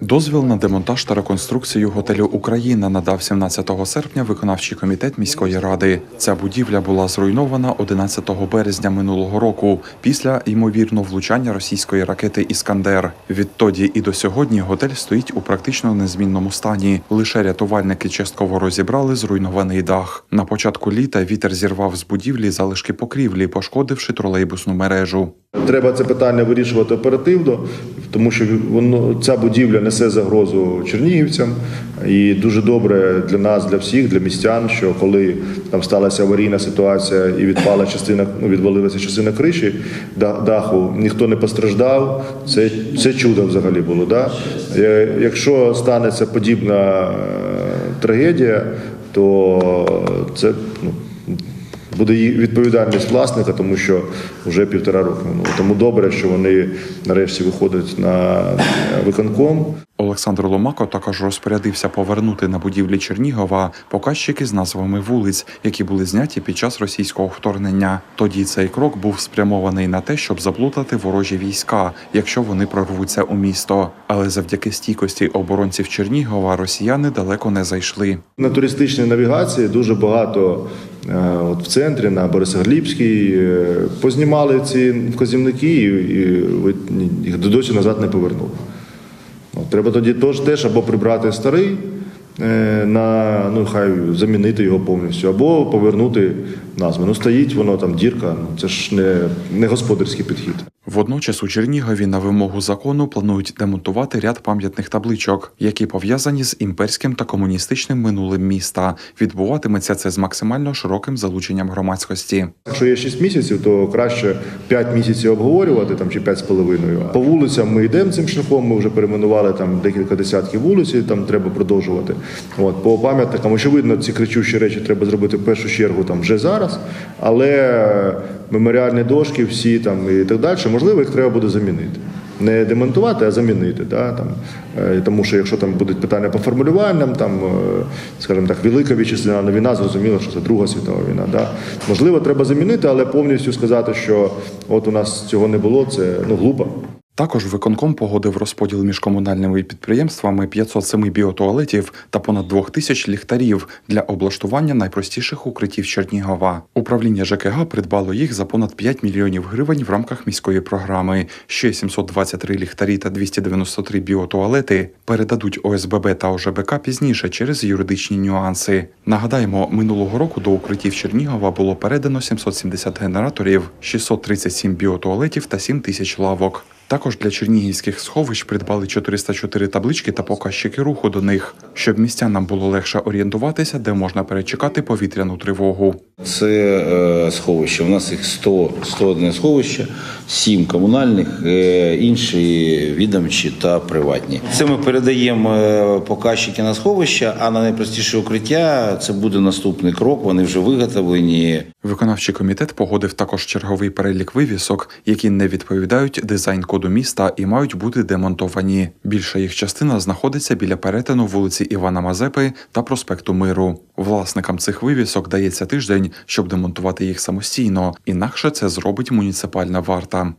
Дозвіл на демонтаж та реконструкцію готелю Україна надав 17 серпня виконавчий комітет міської ради. Ця будівля була зруйнована 11 березня минулого року після ймовірно влучання російської ракети Іскандер. Відтоді і до сьогодні готель стоїть у практично незмінному стані. Лише рятувальники частково розібрали зруйнований дах. На початку літа вітер зірвав з будівлі залишки покрівлі, пошкодивши тролейбусну мережу. Треба це питання вирішувати оперативно, тому що воно ця будівля несе загрозу чернігівцям, і дуже добре для нас, для всіх, для містян, що коли там сталася аварійна ситуація і відпала частина, ну відвалилася частина криші да- даху, ніхто не постраждав. Це, це чудо взагалі було. Да? Е, Якщо станеться подібна е, трагедія, то це ну, буде її відповідальність власника, тому що вже півтора року минуло. Тому добре, що вони нарешті виходять на виконком. Олександр Ломако також розпорядився повернути на будівлі Чернігова показчики з назвами вулиць, які були зняті під час російського вторгнення. Тоді цей крок був спрямований на те, щоб заплутати ворожі війська, якщо вони прорвуться у місто. Але завдяки стійкості оборонців Чернігова росіяни далеко не зайшли. На туристичній навігації дуже багато от в центрі на Борисоглібській е, познімали ці вказівники і, їх досі назад не повернули. От, треба тоді теж або прибрати старий, е, на, ну хай замінити його повністю, або повернути назву. Ну стоїть воно там дірка, ну це ж не, не господарський підхід. Водночас у Чернігові на вимогу закону планують демонтувати ряд пам'ятних табличок, які пов'язані з імперським та комуністичним минулим міста. Відбуватиметься це з максимально широким залученням громадськості. Якщо є 6 місяців, то краще 5 місяців обговорювати там чи 5 з половиною. По вулицям ми йдемо цим шляхом. Ми вже перейменували там декілька десятків вулиць, і там треба продовжувати. От по пам'ятникам, очевидно, ці кричущі речі треба зробити в першу чергу там вже зараз, але меморіальні дошки, всі там і так далі, можливо, їх треба буде замінити. Не демонтувати, а замінити. Да, там, е, тому що якщо там будуть питання по формулюванням, там, е, скажімо так, Велика вітчизняна війна, зрозуміло, що це Друга світова війна. Да. Можливо, треба замінити, але повністю сказати, що от у нас цього не було, це ну, глупо. Також виконком погодив розподіл між комунальними підприємствами 507 біотуалетів та понад 2000 ліхтарів для облаштування найпростіших укриттів Чернігова. Управління ЖКГ придбало їх за понад 5 мільйонів гривень в рамках міської програми. Ще 723 ліхтарі та 293 біотуалети передадуть ОСББ та ОЖБК пізніше через юридичні нюанси. Нагадаємо, минулого року до укриттів Чернігова було передано 770 генераторів, 637 біотуалетів та 7 тисяч лавок. Також для чернігівських сховищ придбали 404 таблички та показчики руху до них, щоб містянам було легше орієнтуватися, де можна перечекати повітряну тривогу. Це е, сховище. У нас їх 100, 101 сховище, 7 комунальних, е, інші відомчі та приватні. Це ми передаємо е, показчики на сховище, а на найпростіше укриття це буде наступний крок. Вони вже виготовлені. Виконавчий комітет погодив також черговий перелік вивісок, які не відповідають дизайн-коду міста і мають бути демонтовані. Більша їх частина знаходиться біля перетину вулиці Івана Мазепи та проспекту Миру. Власникам цих вивісок дається тиждень, щоб демонтувати їх самостійно, інакше це зробить муніципальна варта.